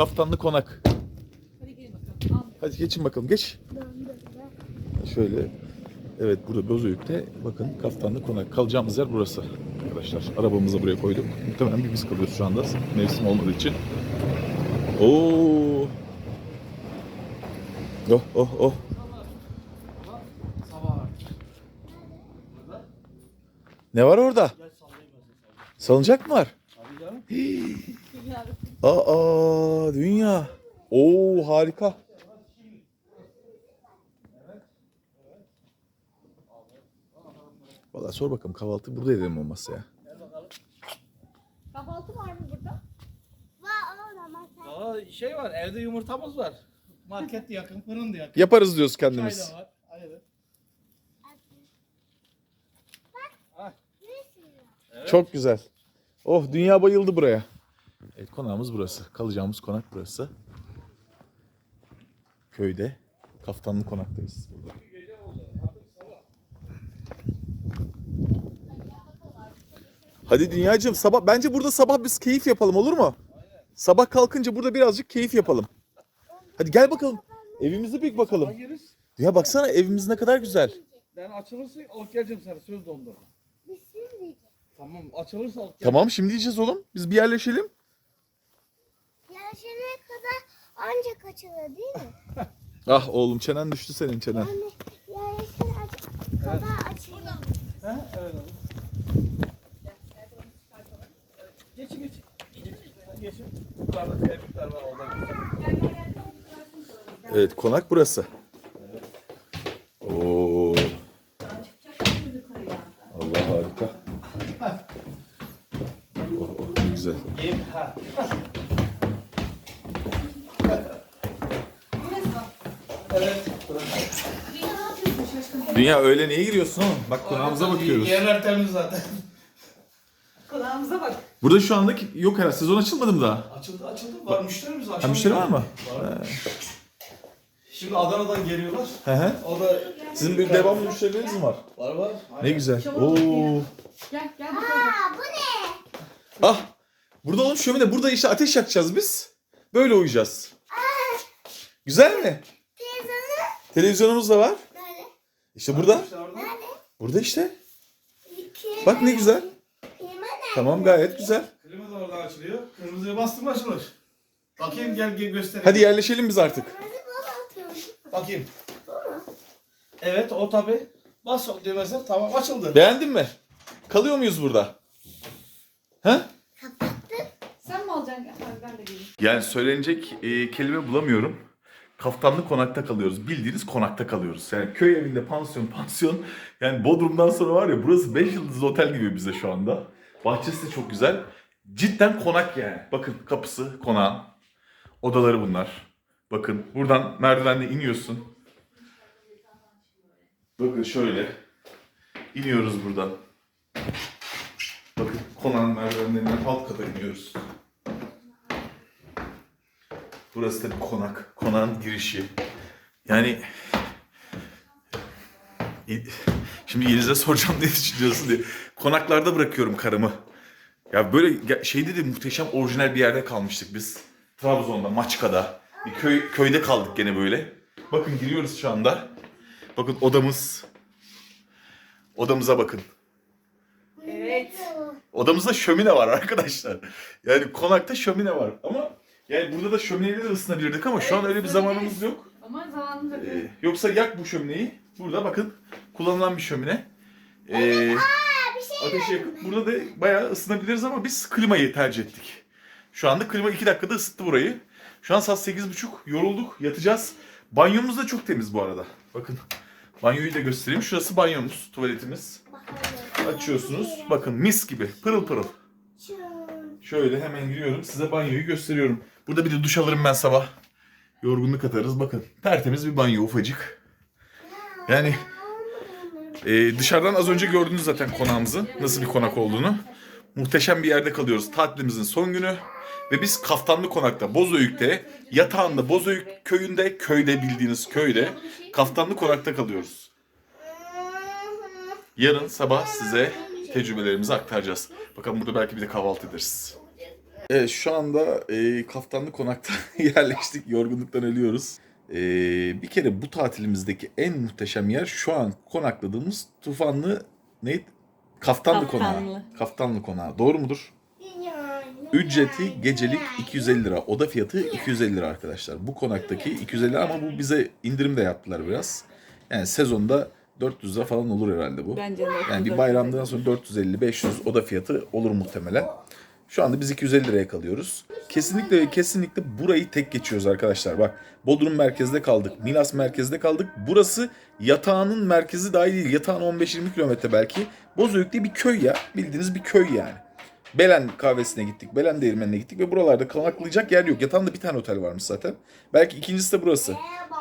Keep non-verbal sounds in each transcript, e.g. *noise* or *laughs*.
Kaftanlı konak. Hadi gelin bakalım. Al. Hadi geçin bakalım geç. Şöyle. Evet burada Bozüyük'te bakın Kaftanlı konak. Kalacağımız yer burası arkadaşlar. Arabamızı buraya koyduk. Muhtemelen bir biz kalıyoruz şu anda mevsim olmadığı için. Oo. Oh oh oh. Ne var orada? Salıncak mı var? Hii. Aa dünya. Oo harika. Vallahi sor bakalım kahvaltı burada edelim olmazsa ya. Kahvaltı var mı burada? Aa, şey var evde yumurtamız var. Market de yakın, fırın da yakın. Yaparız diyoruz Çay kendimiz. da var. Ayrı. Çok güzel. Oh dünya bayıldı buraya. Evet konağımız burası. Kalacağımız konak burası. Köyde. Kaftanlı konaktayız burada. Hadi dünyacığım sabah bence burada sabah biz keyif yapalım olur mu? Sabah kalkınca burada birazcık keyif yapalım. Hadi gel bakalım. Evimizi bir bakalım. Gireriz. Ya baksana evimiz ne kadar güzel. Ben açılırsa alıp geleceğim sana söz dondurma. Tamam açılırsa geleceğim. Tamam şimdi diyeceğiz oğlum. Biz bir yerleşelim. Yaşına kadar ancak açılır değil mi? *laughs* Ah oğlum çenen düştü senin çenen. Yani yaşına kadar açılır. Evet abi. Geç geç. Geçin. Yukarıda tebrikler var orada. Evet konak burası. Oo. Allah harika. Oh, oh, ne güzel. Yem ha. Evet. Dünya öyle niye giriyorsun oğlum? Bak konağımıza bakıyoruz. Yerler temiz zaten. Kulağımıza bak. Burada şu anda yok herhalde. Sezon açılmadı mı daha? Açıldı açıldı. Var müşterimiz var. Ha, müşteri var mı? Var. Şimdi Adana'dan geliyorlar. He he. O da Sizin bir devamlı müşterileriniz mi var? var var. Ne güzel. Çabuk Oo. Gel gel bakalım. Aa bu ne? Ah. Burada oğlum şömine. Burada işte ateş yakacağız biz. Böyle uyuyacağız. Güzel mi? Televizyonumuz da var. nerede? İşte burada. Orada. Burada işte. İki. Bak ne güzel. Klima nerede? Tamam gayet güzel. Klima da oradan açılıyor. Kırmızıya bastım açılır. Bakayım gel gel göstereyim. Hadi yerleşelim biz artık. Kırmızı baba atıyor. Bakayım. Evet o tabi. Bas o düğmesine tamam açıldı. Beğendin mi? Kalıyor muyuz burada? He? Sen mi alacaksın? Ben de geleyim. Yani söylenecek e, kelime bulamıyorum. Kaftanlı konakta kalıyoruz. Bildiğiniz konakta kalıyoruz. Yani köy evinde pansiyon pansiyon. Yani Bodrum'dan sonra var ya burası 5 yıldızlı otel gibi bize şu anda. Bahçesi de çok güzel. Cidden konak yani. Bakın kapısı konağın. Odaları bunlar. Bakın buradan merdivenle iniyorsun. Bakın şöyle. İniyoruz buradan. Bakın konağın merdivenlerinden alt kata iniyoruz. Burası da bir konak. Konağın girişi. Yani İ- Şimdi Yeliz'e soracağım ne düşünüyorsun diye. Konaklarda bırakıyorum karımı. Ya böyle ge- şeyde de muhteşem orijinal bir yerde kalmıştık biz. Trabzon'da, Maçka'da. Bir köy köyde kaldık gene böyle. Bakın giriyoruz şu anda. Bakın odamız. Odamıza bakın. Evet. Odamızda şömine var arkadaşlar. Yani konakta şömine var ama yani burada da şömineyle de ısınabilirdik ama şu an öyle bir zamanımız yok. Ama zamanında Ee, yoksa yak bu şömineyi. Burada bakın kullanılan bir şömine. Ee, ateşi yakıp burada da bayağı ısınabiliriz ama biz klimayı tercih ettik. Şu anda klima 2 dakikada ısıttı burayı. Şu an saat 8.30 yorulduk yatacağız. Banyomuz da çok temiz bu arada. Bakın banyoyu da göstereyim. Şurası banyomuz, tuvaletimiz. Açıyorsunuz. Bakın mis gibi pırıl pırıl. Şöyle hemen giriyorum. Size banyoyu gösteriyorum. Burada bir de duş alırım ben sabah. Yorgunluk atarız. Bakın tertemiz bir banyo ufacık. Yani e, dışarıdan az önce gördünüz zaten konağımızın nasıl bir konak olduğunu. Muhteşem bir yerde kalıyoruz. Tatilimizin son günü. Ve biz Kaftanlı Konak'ta, Bozüyük'te, yatağında Bozüyük köyünde, köyde bildiğiniz köyde, Kaftanlı Konak'ta kalıyoruz. Yarın sabah size tecrübelerimizi aktaracağız. Bakalım burada belki bir de kahvaltı ederiz. Evet şu anda e, Kaftanlı Konak'ta *laughs* yerleştik. Yorgunluktan ölüyoruz. E, bir kere bu tatilimizdeki en muhteşem yer şu an konakladığımız Tufanlı neydi? Kaftanlı, Konağı. Kaftanlı. Kaftanlı Konağı. Doğru mudur? Ücreti gecelik 250 lira. Oda fiyatı 250 lira arkadaşlar. Bu konaktaki 250 lira ama bu bize indirim de yaptılar biraz. Yani sezonda 400 lira falan olur herhalde bu. Bence de. Yani bir bayramdan sonra 450-500 oda fiyatı olur muhtemelen. Şu anda biz 250 liraya kalıyoruz. Kesinlikle ve kesinlikle burayı tek geçiyoruz arkadaşlar. Bak Bodrum merkezde kaldık. Milas merkezde kaldık. Burası yatağının merkezi dahi değil. Yatağın 15-20 kilometre belki. Bozüyük diye bir köy ya. Bildiğiniz bir köy yani. Belen kahvesine gittik. Belen değirmenine gittik ve buralarda konaklayacak yer yok. Yatağında bir tane otel varmış zaten. Belki ikincisi de burası.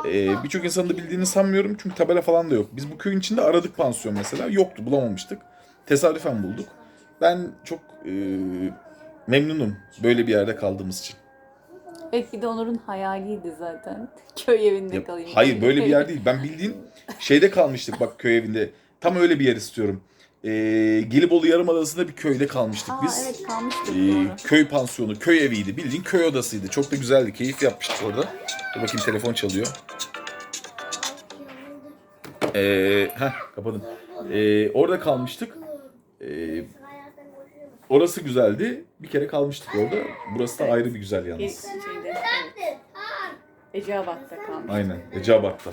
Ee, Birçok insanın da bildiğini sanmıyorum çünkü tabela falan da yok. Biz bu köyün içinde aradık pansiyon mesela. Yoktu bulamamıştık. Tesadüfen bulduk. Ben çok e, memnunum böyle bir yerde kaldığımız için. Bir de Onur'un hayaliydi zaten. *laughs* Köy evinde Ya, kalayım. hayır böyle bir yer *laughs* değil. Ben bildiğin şeyde kalmıştık bak köy evinde. Tam öyle bir yer istiyorum. Ee, Gelibolu Yarımadası'nda bir köyde kalmıştık Aa, biz. evet kalmıştık Ee, doğru. köy pansiyonu, köy eviydi. Bildiğin köy odasıydı. Çok da güzeldi. Keyif yapmıştık orada. Dur bakayım telefon çalıyor. Ee, heh, kapadım. Ee, orada kalmıştık. Ee, orası güzeldi. Bir kere kalmıştık orada. Burası da ayrı bir güzel yalnız. Şeyde, evet. Eceabat'ta kalmıştık. Aynen. Eceabat'ta.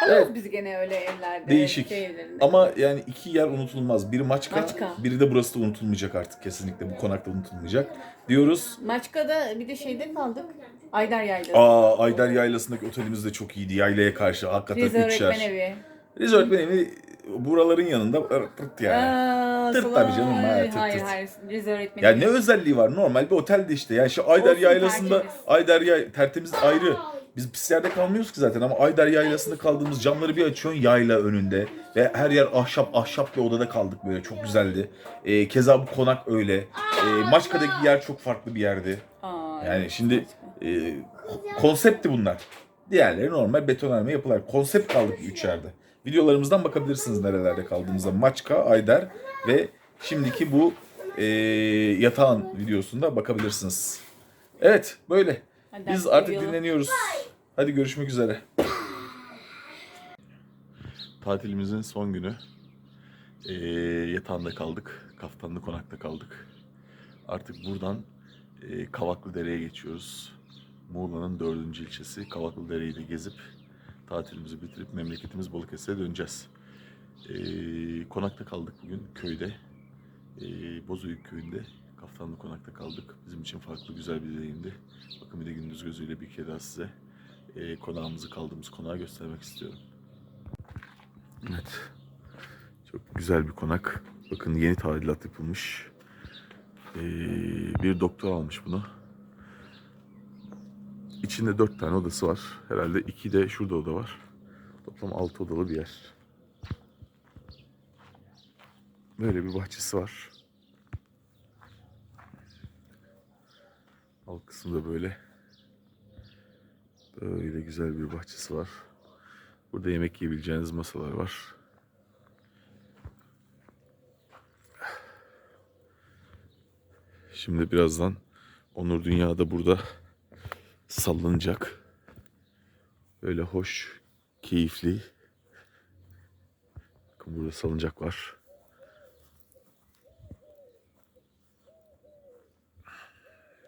Kalıyoruz biz gene öyle evlerde. Değişik. Evlerinde. Ama yani iki yer unutulmaz. Biri Maçka, Maçka. biri de burası da unutulmayacak artık kesinlikle. Bu konakta unutulmayacak. Diyoruz. Maçka'da bir de şeyde kaldık. Aydar Yaylası. Aa Ayder Yaylası'ndaki otelimiz de çok iyiydi. Yaylaya karşı hakikaten Rize üç yer. öğretmen evi. Rize öğretmen evi buraların yanında ırt yani. Aa, Tırt tabii canım, ha, Hayır tırt hayır, tırt. hayır. Rize öğretmen Ya ne özelliği var? Normal bir otelde işte. Yani şu Ayder Olsun, Yaylası'nda tertemiz. Ayder Yay tertemiz ayrı. Biz pis yerde kalmıyoruz ki zaten ama Ayder Yaylası'nda kaldığımız camları bir açıyorsun yayla önünde. Ve her yer ahşap ahşap bir odada kaldık böyle çok güzeldi. Ee, keza bu konak öyle. Ee, Maçka'daki yer çok farklı bir yerdi. Aa, Yani evet, şimdi e, konseptti bunlar. Diğerleri normal betonarme yapılar. Konsept kaldık üç yerde. Videolarımızdan bakabilirsiniz nerelerde kaldığımızda. Maçka, Ayder ve şimdiki bu e, yatağın videosunda bakabilirsiniz. Evet böyle. Hadi Biz artık dinleniyoruz. Hadi görüşmek üzere. Tatilimizin son günü. Ee, yatağında kaldık. Kaftanlı konakta kaldık. Artık buradan e, Kavaklı Dere'ye geçiyoruz. Muğla'nın dördüncü ilçesi Kavaklı Dere'yi de gezip tatilimizi bitirip memleketimiz Balıkesir'e döneceğiz. Ee, konakta kaldık bugün köyde. Ee, Bozüyük köyünde Kaftanlı konakta kaldık. Bizim için farklı güzel bir deneyimdi. Bakın bir de gündüz gözüyle bir kere daha size e, konağımızı kaldığımız konağı göstermek istiyorum. Evet. Çok güzel bir konak. Bakın yeni tadilat yapılmış. Ee, bir doktor almış bunu. İçinde dört tane odası var. Herhalde iki de şurada oda var. Toplam altı odalı bir yer. Böyle bir bahçesi var. Alt kısmı da böyle. Böyle güzel bir bahçesi var. Burada yemek yiyebileceğiniz masalar var. Şimdi birazdan Onur Dünya'da burada sallanacak. Böyle hoş, keyifli. Bakın burada salıncak var.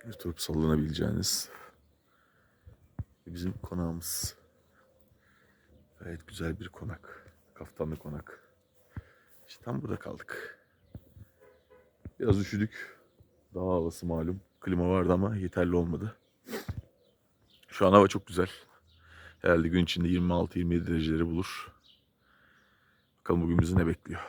Oturup sallanabileceğiniz bizim konağımız. Gayet güzel bir konak. Kaftanlı konak. İşte tam burada kaldık. Biraz üşüdük. Daha havası malum. Klima vardı ama yeterli olmadı. Şu an hava çok güzel. Herhalde gün içinde 26-27 dereceleri bulur. Bakalım bugün bizi ne bekliyor.